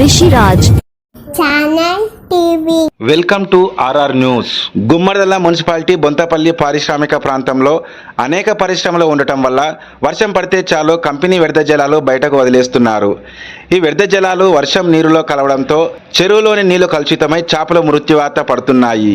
Rishiraj. Channel TV. Welcome to RR news. Gummadidala municipality Bonthapalli పారిశ్రామిక ప్రాంతంలో అనేక పరిశ్రమలు ఉండటం వల్ల వర్షం పడితే చాలు కంపెనీ వ్యర్థ జలాలు బయటకు వదిలేస్తున్నారు. ఈ వ్యర్థ జలాలు వర్షం నీరులో కలవడంతో చెరువులోని నీళ్ళు కలుషితమై చేపలు మృత్యువాత పడుతున్నాయి.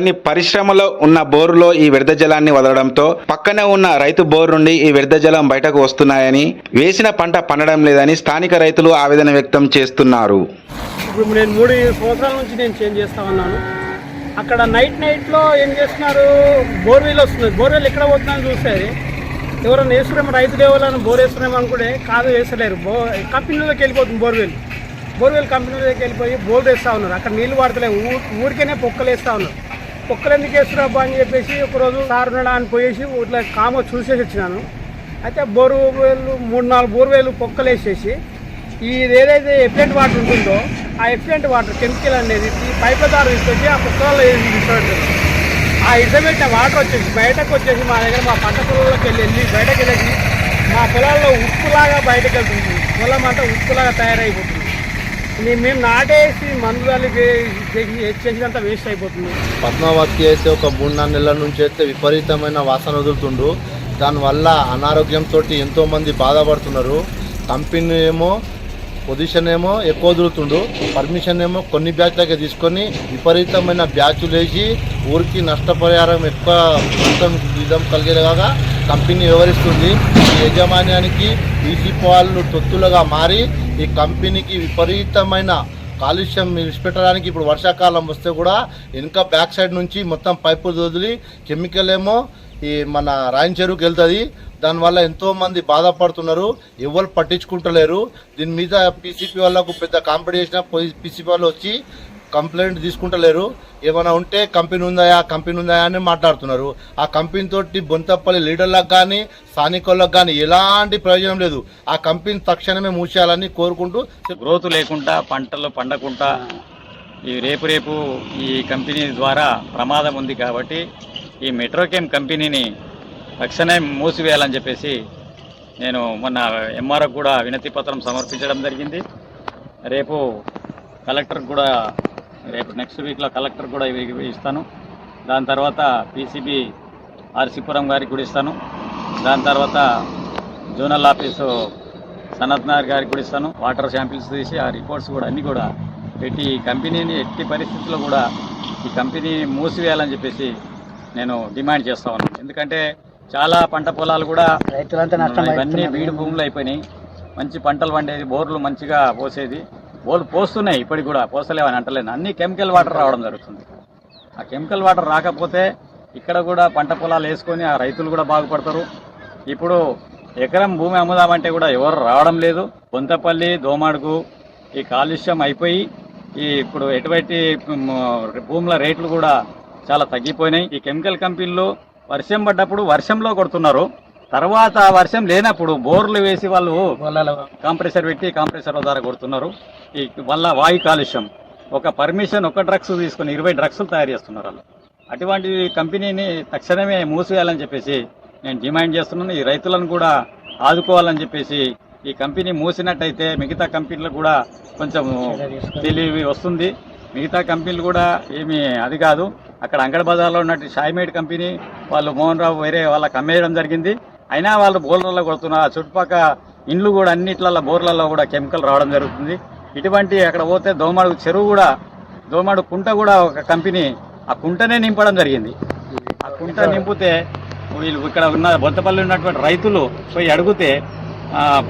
కొన్ని పరిశ్రమలో ఉన్న బోరులో ఈ వ్యర్థ జలాన్ని వదలడంతో పక్కనే ఉన్న రైతు బోరు నుండి ఈ వ్యర్థ జలం బయటకు వస్తున్నాయని వేసిన పంట పండడం లేదని స్థానిక రైతులు ఆవేదన వ్యక్తం చేస్తున్నారు. ఇప్పుడు నేను మూడు సంవత్సరాల నుంచి నేను చేంజ్ చేస్తా ఉన్నాను. అక్కడ నైట్ నైట్లో ఏం చేస్తున్నారు? బోర్వెల్ వస్తుంది బోర్వెల్ ఎక్కడ పోతుందని చూస్తే ఎవరైనా వేసుకునేమో రైతులు ఎవరైనా బోర్ వేసుకునేమో అనుకుంటే కాదు వేసలేరు బో కంపెనీలోకి వెళ్ళిపోతుంది బోర్వెల్ బోర్వెల్ కంపెనీలోకి వెళ్ళిపోయి బోర్ వేస్తూ ఉన్నారు. అక్కడ నీళ్ళు పడతలేవు ఊరికేనే పొక్కలు వేస్తూ ఉన్నారు. కుక్కలు ఎందుకు వేస్తున్నాబ్బా అని చెప్పేసి ఒకరోజు సార్ అని పోయేసి ఇట్లా కామో చూసేసి వచ్చినాను. అయితే బోర్వేలు మూడు నాలుగు బోర్వేలు పొక్కలు వేసేసి ఇది ఏదైతే ఎఫ్లెంట్ వాటర్ ఉంటుందో ఆ ఎఫ్లెంట్ వాటర్ కెమికల్ అనేది ఈ పైపుల ద్వారా తీసుకొచ్చి ఆ కుక్కల్లో తీసుకుంటుంది ఆ ఇడబెట్టిన వాటర్ వచ్చేసి బయటకు వచ్చేసి మా దగ్గర మా పంట పొలంలోకి వెళ్ళి వెళ్ళి బయటకు వెళ్ళేసి మా పొలాల్లో ఉప్పులాగా బయటకు వెళ్తుంది. పొలం అంతా ఉప్పులాగా తయారైపోతుంది. మేము నాటేసి మందులు వాళ్ళకి చేసినంత వేస్ట్ అయిపోతుంది. పద్మావతికి అయితే ఒక మూడు నాలుగు నెలల నుంచి అయితే విపరీతమైన వాసన వదులుతుండు. దానివల్ల అనారోగ్యంతో ఎంతోమంది బాధపడుతున్నారు. కంపెనీ ఏమో పొజిషన్ ఏమో ఎక్కువ వదులుతుండు. పర్మిషన్ ఏమో కొన్ని బ్యాచ్లకే తీసుకొని విపరీతమైన బ్యాచ్లు వేసి ఊరికి నష్టపరిహారం ఎక్కువ మొత్తం విధం కలిగేలాగా కంపెనీ వివరిస్తుంది. ఈ యజమాన్యానికి ఈసీ వాళ్ళు తొత్తులుగా మారి ఈ కంపెనీకి విపరీతమైన కాలుష్యం విడిచిపెట్టడానికి ఇప్పుడు వర్షాకాలం వస్తే కూడా వెనుక బ్యాక్ సైడ్ నుంచి మొత్తం పైపులు వదిలి కెమికల్ ఏమో ఈ మన రాయన్ చెరువుకి వెళ్తుంది. దానివల్ల ఎంతోమంది బాధపడుతున్నారు. ఎవరు పట్టించుకుంటలేరు. దీని మీద పీసీపీ వాళ్ళకు పెద్ద కాంపిటీషన్ పీసీపీ వాళ్ళు వచ్చి కంప్లైంట్ తీసుకుంటలేరు. ఏమైనా ఉంటే కంపెనీ ఉందాయా కంపెనీ ఉందాయా అని మాట్లాడుతున్నారు. ఆ కంపెనీతో బొంతపల్లి లీడర్లకు కానీ స్థానికులకు కానీ ఎలాంటి ప్రయోజనం లేదు. ఆ కంపెనీ తక్షణమే మూసేయాలని కోరుకుంటూ గ్రోత్ లేకుండా పంటలు పండకుండా ఈ రేపు రేపు ఈ కంపెనీ ద్వారా ప్రమాదం ఉంది కాబట్టి ఈ మెట్రోకెమ్ కంపెనీని తక్షణమే మూసివేయాలని చెప్పేసి నేను మొన్న ఎంఆర్ఓ కూడా వినతి పత్రం సమర్పించడం జరిగింది. రేపు కలెక్టర్ కూడా రేపు నెక్స్ట్ వీక్లో కలెక్టర్ కూడా ఇవి- ఇస్తాను. దాని తర్వాత పీసీబీ ఆర్సీపురం గారికి కూడా ఇస్తాను. దాని తర్వాత జోనల్ ఆఫీసు సనత్ నాయర్ గారికి కూడా ఇస్తాను. వాటర్ శాంపిల్స్ తీసి ఆ రిపోర్ట్స్ కూడా అన్నీ కూడా పెట్టి ఈ కంపెనీని ఎట్టి పరిస్థితుల్లో కూడా ఈ కంపెనీ మూసివేయాలని చెప్పేసి నేను డిమాండ్ చేస్తా ఉన్నాను. ఎందుకంటే చాలా పంట పొలాలు కూడా ఇవన్నీ బీడు భూములు అయిపోయినాయి. మంచి పంటలు పండేది బోర్లు మంచిగా పోసేది. బోర్లు పోస్తున్నాయి ఇప్పటికి కూడా పోసలేవని అంటలేను అన్ని కెమికల్ వాటర్ రావడం జరుగుతుంది. ఆ కెమికల్ వాటర్ రాకపోతే ఇక్కడ కూడా పంట పొలాలు వేసుకొని ఆ రైతులు కూడా బాగుపడతారు. ఇప్పుడు ఎకరం భూమి అమ్ముదామంటే కూడా ఎవరు రావడం లేదు. కొంతపల్లి దోమాడుగు ఈ కాలుష్యం అయిపోయి ఈ ఇప్పుడు ఎటువంటి భూముల రేట్లు కూడా చాలా తగ్గిపోయినాయి. ఈ కెమికల్ కంపెనీలు వర్షం పడ్డప్పుడు వర్షంలో కొడుతున్నారు. తర్వాత వర్షం లేనప్పుడు బోర్లు వేసి వాళ్ళు కాంప్రెసర్ పెట్టి కాంప్రెసర్ ద్వారా కొడుతున్నారు. ఈ వల్ల వాయు కాలుష్యం. ఒక పర్మిషన్ ఒక డ్రగ్స్ తీసుకుని ఇరవై డ్రగ్స్లు తయారు చేస్తున్నారు వాళ్ళు. అటువంటి కంపెనీని తక్షణమే మూసివేయాలని చెప్పేసి నేను డిమాండ్ చేస్తున్నాను. ఈ రైతులను కూడా ఆదుకోవాలని చెప్పేసి ఈ కంపెనీ మూసినట్టయితే మిగతా కంపెనీలకు కూడా కొంచెం తెలివి వస్తుంది. మిగతా కంపెనీలు కూడా ఏమి అది కాదు. అక్కడ అంకడ బజార్లో ఉన్నట్టు షాయిమేడ్ కంపెనీ వాళ్ళు మోహన్ రావు వేరే వాళ్ళకి అమ్మేయడం జరిగింది. అయినా వాళ్ళు బోర్లలో కొడుతున్నారు ఆ చుట్టుపక్కల ఇండ్లు కూడా అన్నిట్లలో బోర్లలో కూడా కెమికల్ రావడం జరుగుతుంది. ఇటువంటి అక్కడ పోతే దోమడు చెరువు కూడా దోమడు కుంట కూడా ఒక కంపెనీ ఆ కుంటనే నింపడం జరిగింది. ఆ కుంట నింపితే వీళ్ళు ఇక్కడ ఉన్న బొత్తపల్లి ఉన్నటువంటి రైతులు పోయి అడిగితే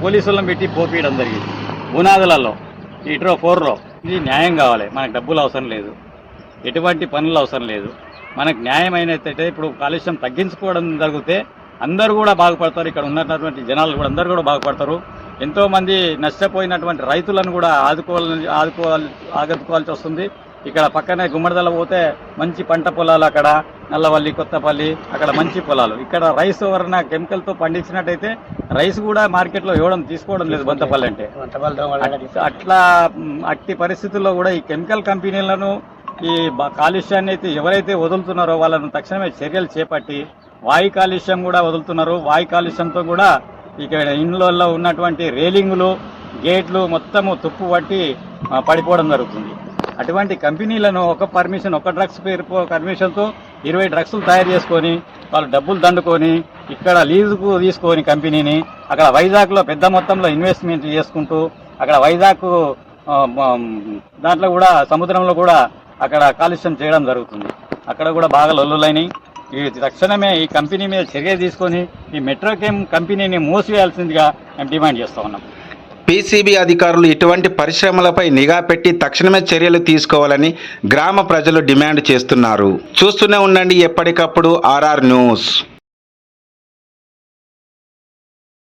పోలీసులను పెట్టి పోపీయడం జరిగింది. బునాదులలో ఇటో ఫోర్లో. ఇది న్యాయం కావాలి మనకు డబ్బులు అవసరం లేదు. ఎటువంటి పనులు అవసరం లేదు. మనకు న్యాయం అయినట్టయితే ఇప్పుడు కాలుష్యం తగ్గించుకోవడం జరిగితే అందరూ కూడా బాగుపడతారు. ఇక్కడ ఉన్నటువంటి జనాలు కూడా అందరూ కూడా బాగుపడతారు. ఎంతో మంది నష్టపోయినటువంటి రైతులను కూడా ఆదుకోవాలని ఆదుకోవాలి ఆదుకోవాల్సి వస్తుంది. ఇక్కడ పక్కనే గుమ్మడిదల పోతే మంచి పంట పొలాలు అక్కడ నల్లవల్లి కొత్తపల్లి అక్కడ మంచి పొలాలు. ఇక్కడ రైస్ ఎవరైనా కెమికల్తో పండించినట్టయితే రైస్ కూడా మార్కెట్లో ఇవ్వడం తీసుకోవడం లేదు బొంతపల్లి అంటే. అట్- అట్లా అట్టి పరిస్థితుల్లో కూడా ఈ కెమికల్ కంపెనీలను ఈ కాలుష్యాన్ని అయితే ఎవరైతే వదులుతున్నారో వాళ్ళను తక్షణమే చర్యలు చేపట్టి వాయు కాలుష్యం కూడా వదులుతున్నారు. వాయు కాలుష్యంతో కూడా ఇక్కడ ఇండ్లలో ఉన్నటువంటి రేలింగులు గేట్లు మొత్తము తుప్పు పట్టి పడిపోవడం జరుగుతుంది. అటువంటి కంపెనీలను ఒక పర్మిషన్ ఒక డ్రగ్స్ పేరు పర్మిషన్తో ఇరవై డ్రగ్స్లు తయారు చేసుకొని వాళ్ళు డబ్బులు దండుకొని ఇక్కడ లీజుకు తీసుకొని కంపెనీని అక్కడ వైజాగ్లో పెద్ద మొత్తంలో ఇన్వెస్ట్మెంట్ చేసుకుంటూ అక్కడ వైజాగ్ దాంట్లో కూడా సముద్రంలో కూడా అక్కడ కాలుష్యం చేయడం జరుగుతుంది. అక్కడ కూడా బాగా లొల్లులైనవి ఈ తక్షణమే ఈ కంపెనీ మీద చర్య తీసుకొని ఈ మెట్రోకేమ్ కంపెనీని మూసివేయాల్సిందిగా మేము డిమాండ్ చేస్తూ ఉన్నాం. పీసీబీ అధికారులు ఇటువంటి పరిశ్రమలపై నిఘా పెట్టి తక్షణమే చర్యలు తీసుకోవాలని గ్రామ ప్రజలు డిమాండ్ చేస్తున్నారు. చూస్తూనే ఉండండి ఎప్పటికప్పుడు ఆర్ఆర్ న్యూస్.